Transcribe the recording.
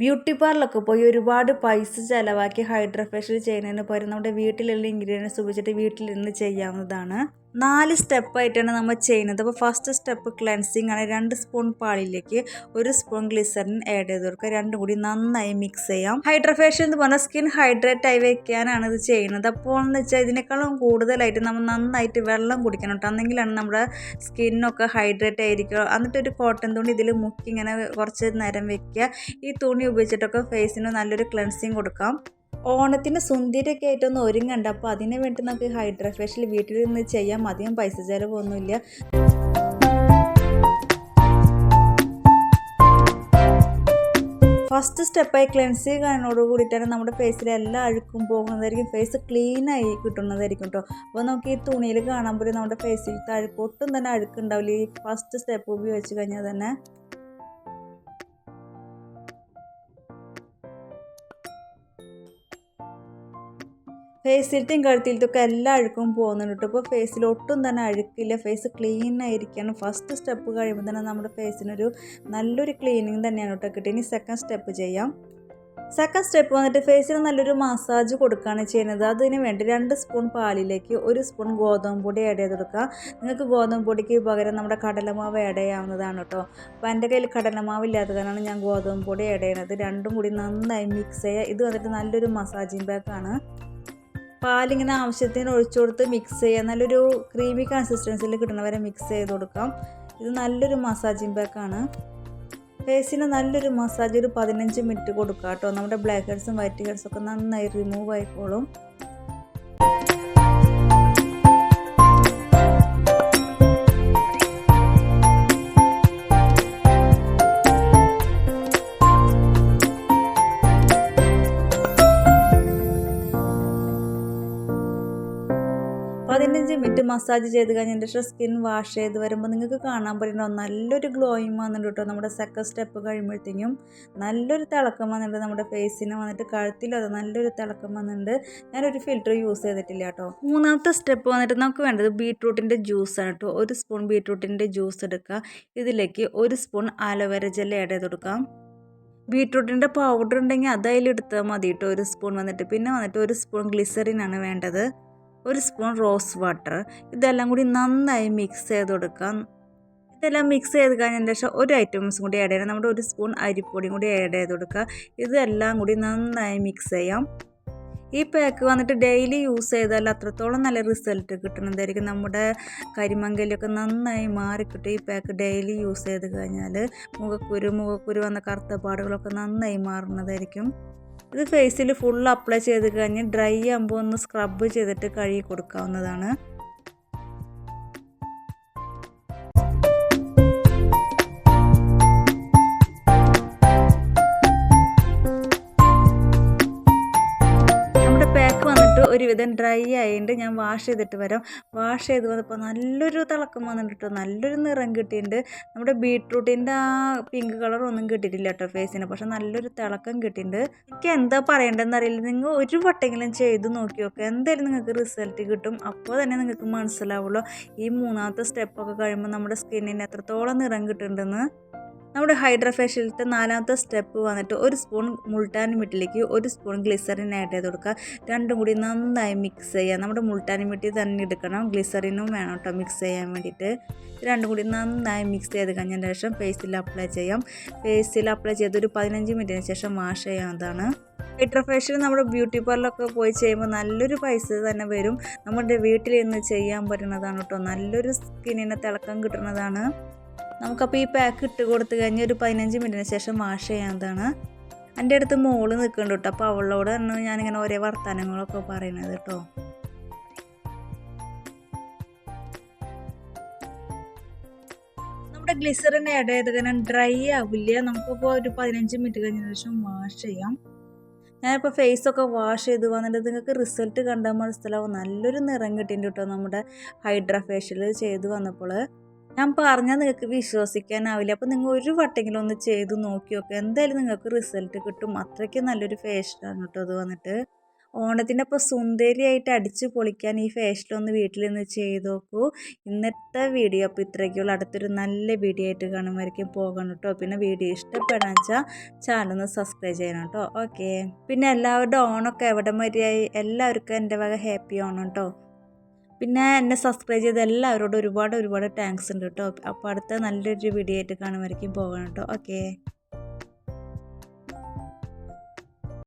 Beauty പാർലറിലൊക്കെ പോയി ഒരുപാട് പൈസ ചിലവാക്കി ഹൈഡ്രഫേഷ്യൽ ചെയ്യുന്നതിന് പകരം നമ്മുടെ വീട്ടിലുള്ള ഇൻഗ്രീഡിയൻസ് ഉപയോഗിച്ചിട്ട് വീട്ടിലിരുന്ന് ചെയ്യാവുന്നതാണ്. നാല് സ്റ്റെപ്പായിട്ടാണ് നമ്മൾ ചെയ്യുന്നത്. അപ്പോൾ ഫസ്റ്റ് സ്റ്റെപ്പ് ക്ലെൻസിങ് ആണ്. രണ്ട് സ്പൂൺ പാലിലേക്ക് ഒരു സ്പൂൺ ഗ്ലിസറിൻ ആഡ് ചെയ്ത് കൊടുക്കുക. രണ്ടും കൂടി നന്നായി മിക്സ് ചെയ്യാം. ഹൈഡ്രഫേഷൻ എന്ന് പറഞ്ഞാൽ സ്കിൻ ഹൈഡ്രേറ്റ് ആയി വെക്കാനാണ് ഇത് ചെയ്യുന്നത്. അപ്പോൾ എന്ന് വെച്ചാൽ ഇതിനേക്കാളും കൂടുതലായിട്ട് നമ്മൾ നന്നായിട്ട് വെള്ളം കുടിക്കണം കേട്ടോ. അന്നെങ്കിലാണ് നമ്മുടെ സ്കിന്നൊക്കെ ഹൈഡ്രേറ്റ് ആയിരിക്കുക. എന്നിട്ട് ഒരു കോട്ടൺ തുണി ഇതിൽ മുക്കി ഇങ്ങനെ കുറച്ച് നേരം വെക്കുക. ഈ തുണി ഉപയോഗിച്ചിട്ടൊക്കെ ഫേസിന് നല്ലൊരു ക്ലെൻസിങ് കൊടുക്കാം. ഓണത്തിന് സുന്ദരിയൊക്കെ ആയിട്ടൊന്ന് ഒരുങ്ങണ്ട. അപ്പോൾ അതിന് വേണ്ടി നമുക്ക് ഹൈഡ്രാ ഫേഷ്യൽ വീട്ടിൽ നിന്ന് ചെയ്യാം. അധികം പൈസ ചിലവൊന്നുമില്ല. ഫസ്റ്റ് സ്റ്റെപ്പായി ക്ലെൻസിങ് കാണോട് കൂടിയിട്ടാണ് നമ്മുടെ ഫേസിൽ എല്ലാ അഴുക്കും പോകുന്നതായിരിക്കും. ഫേസ് ക്ലീനായി കിട്ടുന്നതായിരിക്കും കേട്ടോ അപ്പോൾ നമുക്ക് ഈ തുണിയിൽ കാണാൻ പോലും നമ്മുടെ ഫേസിൽ അഴുക്ക് ഒട്ടും തന്നെ അഴുക്കുണ്ടാവില്ല. ഈ ഫസ്റ്റ് സ്റ്റെപ്പ് ഉപയോഗിച്ച് കഴിഞ്ഞാൽ തന്നെ. ഫേസിലത്തെയും കഴുത്തിലത്തൊക്കെ എല്ലാ അഴുക്കും പോകുന്നുണ്ട് കേട്ടോ. ഇപ്പോൾ ഫേസിൽ ഒട്ടും തന്നെ അഴുക്കില്ല. ഫേസ് ക്ലീൻ ആയിരിക്കണം. ഫസ്റ്റ് സ്റ്റെപ്പ് കഴിയുമ്പോൾ തന്നെ നമ്മുടെ ഫേസിനൊരു നല്ലൊരു ക്ലീനിങ് തന്നെയാണ് കേട്ടോ കിട്ടിയത്. ഇനി സെക്കൻഡ് സ്റ്റെപ്പ് ചെയ്യാം. സെക്കൻഡ് സ്റ്റെപ്പ് വന്നിട്ട് ഫേസിന് നല്ലൊരു മസാജ് കൊടുക്കുകയാണ് ചെയ്യുന്നത്. അതിന് വേണ്ടി രണ്ട് സ്പൂൺ പാലിലേക്ക് ഒരു സ്പൂൺ ഗോതമ്പ് പൊടി ആഡ് ചെയ്ത് കൊടുക്കുക. നിങ്ങൾക്ക് ഗോതമ്പ് പൊടിക്ക് പകരം നമ്മുടെ കടലമാവ് ആഡ് ചെയ്യാവുന്നതാണ് കേട്ടോ. അപ്പോൾ എന്റെ കയ്യിൽ കടലമാവ് ഇല്ലാത്ത കാരണമാണ് ഞാൻ ഗോതമ്പ് പൊടി ആഡ് ചെയ്യുന്നത്. രണ്ടും കൂടി നന്നായി മിക്സ് ചെയ്യുക. ഇത് വന്നിട്ട് നല്ലൊരു മസാജിങ് പാക്കാണ് പാലിങ്ങനെ ആവശ്യത്തിന് ഒഴിച്ചു കൊടുത്ത് മിക്സ് ചെയ്യുക. നല്ലൊരു ക്രീമി കൺസിസ്റ്റൻസിയിൽ കിട്ടുന്നവരെ മിക്സ് ചെയ്ത് കൊടുക്കാം. ഇത് നല്ലൊരു മസാജിങ് ബാക്കാണ് ഫേസിന് നല്ലൊരു മസാജ് ഒരു പതിനഞ്ച് മിനിറ്റ് കൊടുക്കാം കേട്ടോ നമ്മുടെ ബ്ലാക്ക് ഹെഡ്സും വൈറ്റ് ഹെഡ്സും ഒക്കെ നന്നായി റിമൂവ് ആയിക്കോളും. പതിനഞ്ച് മിനിറ്റ് മസാജ് ചെയ്ത് കഴിഞ്ഞാൽ എന്റെ സ്കിൻ വാഷ് ചെയ്ത് വരുമ്പോൾ നിങ്ങൾക്ക് കാണാൻ പറ്റുന്നുണ്ടോ നല്ലൊരു ഗ്ലോയിങ് വന്നിട്ട് കേട്ടോ. നമ്മുടെ സെക്കൻഡ് സ്റ്റെപ്പ് കഴിയുമ്പോഴത്തേക്കും നല്ലൊരു തിളക്കം വന്നിട്ട് നമ്മുടെ ഫേസിന് വന്നിട്ട് കഴുത്തിലത് നല്ലൊരു തിളക്കം വന്നിട്ടുണ്ട്. ഞാനൊരു ഫിൽറ്റർ യൂസ് ചെയ്തിട്ടില്ല കേട്ടോ. മൂന്നാമത്തെ സ്റ്റെപ്പ് വന്നിട്ട് നമുക്ക് വേണ്ടത് ബീട്രൂട്ടിന്റെ ജ്യൂസാണ് കേട്ടോ. ഒരു സ്പൂൺ ബീട്രൂട്ടിന്റെ ജ്യൂസ് എടുക്കുക. ഇതിലേക്ക് ഒരു സ്പൂൺ ആലോവേര ജെല്ല് ആഡ് ചെയ്ത് കൊടുക്കാം ബീട്രൂട്ടിന്റെ പൗഡർ ഉണ്ടെങ്കിൽ അത് അതിലെടുത്താൽ മതി കേട്ടോ. ഒരു സ്പൂൺ വന്നിട്ട്. പിന്നെ വന്നിട്ട് ഒരു സ്പൂൺ ഗ്ലിസറിനാണ് വേണ്ടത്. ഒരു സ്പൂൺ റോസ് വാട്ടർ ഇതെല്ലാം കൂടി നന്നായി മിക്സ് ചെയ്ത് കൊടുക്കാം ഇതെല്ലാം മിക്സ് ചെയ്ത് കഴിഞ്ഞതിന് ശേഷം ഒരു ഐറ്റംസും കൂടി ആഡ് ചെയ്യണം. നമ്മുടെ ഒരു സ്പൂൺ അരിപ്പൊടിയും കൂടി ആഡ് ചെയ്ത് കൊടുക്കുക ഇതെല്ലാം കൂടി നന്നായി മിക്സ് ചെയ്യാം. ഈ പാക്ക് വന്നിട്ട് ഡെയിലി യൂസ് ചെയ്താൽ അത്രത്തോളം നല്ല റിസൾട്ട് കിട്ടുന്നതായിരിക്കും നമ്മുടെ കരിമങ്കലൊക്കെ നന്നായി മാറിക്കിട്ടും ഈ പാക്ക് ഡെയിലി യൂസ് ചെയ്ത് കഴിഞ്ഞാൽ. മുഖക്കുരു മുഖക്കുരു വന്ന കറുത്ത പാടുകളൊക്കെ നന്നായി മാറുന്നതായിരിക്കും. ഇത് ഫേസിൽ ഫുൾ അപ്ലൈ ചെയ്ത് കഴിഞ്ഞ് ഡ്രൈ ആകുമ്പോൾ ഒന്ന് സ്ക്രബ് ചെയ്തിട്ട് കഴുകി കൊടുക്കാവുന്നതാണ്. ഒരുവിധം ഡ്രൈ ആയിട്ട് ഞാൻ വാഷ് ചെയ്തിട്ട് വരാം. വാഷ് ചെയ്ത് വന്നപ്പോൾ നല്ലൊരു തിളക്കം വന്നിട്ട് നല്ലൊരു നിറം കിട്ടിയിട്ടുണ്ട്. നമ്മുടെ ബീട്രൂട്ടിന്റെ ആ പിങ്ക് കളർ ഒന്നും കിട്ടിയിട്ടില്ല കേട്ടോ ഫേസിന്. പക്ഷെ നല്ലൊരു തിളക്കം കിട്ടിയിട്ടുണ്ട്. എനിക്ക് എന്താ പറയേണ്ടതെന്ന് അറിയില്ല. നിങ്ങൾ ഒരു വട്ടെങ്കിലും ചെയ്ത് നോക്കി നോക്കുക എന്തായാലും നിങ്ങൾക്ക് റിസൾട്ട് കിട്ടും. അപ്പോൾ തന്നെ നിങ്ങൾക്ക് മനസ്സിലാവുള്ളൂ. ഈ മൂന്നാമത്തെ സ്റ്റെപ്പൊക്കെ കഴിയുമ്പോൾ നമ്മുടെ സ്കിന്നിന് എത്രത്തോളം നിറം കിട്ടുന്നുണ്ടെന്ന്. നമ്മുടെ ഹൈഡ്രാ നാലാമത്തെ സ്റ്റെപ്പ് വന്നിട്ട് ഒരു സ്പൂൺ മുൾട്ടാൻ മിട്ടിലേക്ക് ഒരു സ്പൂൺ ഗ്ലിസറിൻ ആഡ് ചെയ്ത് കൊടുക്കുക. രണ്ടും കൂടി നന്നായി മിക്സ് ചെയ്യുക. നമ്മുടെ മുൾട്ടാൻ മിട്ടി തന്നെ എടുക്കണം. ഗ്ലിസറിനും വേണം കേട്ടോ മിക്സ് ചെയ്യാൻ വേണ്ടിയിട്ട്. രണ്ടും കൂടി നന്നായി മിക്സ് ചെയ്ത് കഴിഞ്ഞതിന് ശേഷം ഫേസിൽ അപ്ലൈ ചെയ്യാം. ഫേസിൽ അപ്ലൈ ചെയ്ത് ഒരു പതിനഞ്ച് മിനിറ്റിന് ശേഷം വാഷ് ചെയ്യാവുന്നതാണ്. ഹൈഡ്രഫേഷ്യൽ നമ്മുടെ ബ്യൂട്ടി പാർലറൊക്കെ പോയി ചെയ്യുമ്പോൾ നല്ലൊരു പൈസ തന്നെ വരും. നമ്മുടെ വീട്ടിലിരുന്ന് ചെയ്യാൻ പറ്റുന്നതാണ് കേട്ടോ നല്ലൊരു സ്കിന്നിന് തിളക്കം കിട്ടുന്നതാണ്. നമുക്കപ്പോൾ ഈ പാക്ക് ഇട്ട് കൊടുത്ത് കഴിഞ്ഞ് ഒരു പതിനഞ്ച് മിനിറ്റിന് ശേഷം വാഷ് ചെയ്യാവുന്നതാണ്. എന്റെ അടുത്ത് മോൾ നിൽക്കുന്നുണ്ട് കേട്ടോ. അപ്പോൾ അവളോട് തന്നെ ഞാനിങ്ങനെ ഓരോ വർത്തമാനങ്ങളൊക്കെ പറയുന്നത് കേട്ടോ. നമ്മുടെ ഗ്ലിസറിൻ ആഡ് ചെയ്ത് കാരണം ഡ്രൈ ആവില്ല. നമുക്കിപ്പോൾ ഒരു പതിനഞ്ച് മിനിറ്റ് കഴിഞ്ഞ ശേഷം വാഷ് ചെയ്യാം. ഞാനിപ്പോൾ ഫേസൊക്കെ വാഷ് ചെയ്ത് വന്നിട്ട് നിങ്ങൾക്ക് റിസൾട്ട് കണ്ടാൽ മനസ്സിലാവും. നല്ലൊരു നിറം കിട്ടിയിട്ടുണ്ട് കേട്ടോ നമ്മുടെ ഹൈഡ്രാ ഫേഷ്യൽ ചെയ്ത് വന്നപ്പോൾ. ഞാൻ പറഞ്ഞാൽ നിങ്ങൾക്ക് വിശ്വസിക്കാനാവില്ല. അപ്പോൾ നിങ്ങൾ ഒരു വട്ടെങ്കിലും ഒന്ന് ചെയ്ത് നോക്കി നോക്കുക എന്തായാലും നിങ്ങൾക്ക് റിസൾട്ട് കിട്ടും. അത്രയ്ക്ക് നല്ലൊരു ഫേഷ്യലാണ് കേട്ടോ അത് വന്നിട്ട്. ഓണത്തിന്റെ അപ്പോൾ സുന്ദരിയായിട്ട് അടിച്ച് പൊളിക്കാൻ ഈ ഫേഷ്യലൊന്ന് വീട്ടിൽ നിന്ന് ചെയ്ത് നോക്കൂ ഇന്നത്തെ വീഡിയോ അപ്പോൾ ഇത്രയ്ക്കുള്ള അടുത്തൊരു നല്ല വീഡിയോ ആയിട്ട് കാണുമായിരിക്കും പോകണം കേട്ടോ. പിന്നെ വീഡിയോ ഇഷ്ടപ്പെടാൻ വെച്ചാൽ ചാനൽ സബ്സ്ക്രൈബ് ചെയ്യണം കേട്ടോ. ഓക്കെ പിന്നെ എല്ലാവരുടെ ഓണമൊക്കെ എവിടെ മതിയായി എല്ലാവർക്കും എന്റെ വക ഹാപ്പി ഓണം കേട്ടോ. പിന്നെ എന്നെ സബ്സ്ക്രൈബ് ചെയ്ത എല്ലാവരോടും ഒരുപാട് ഒരുപാട് താങ്ക്സ് ഉണ്ട് കേട്ടോ അപ്പോൾ അടുത്ത നല്ലൊരു വീഡിയോ ആയിട്ട് കാണുമായിരിക്കും. പോകണം കേട്ടോ ഓക്കെ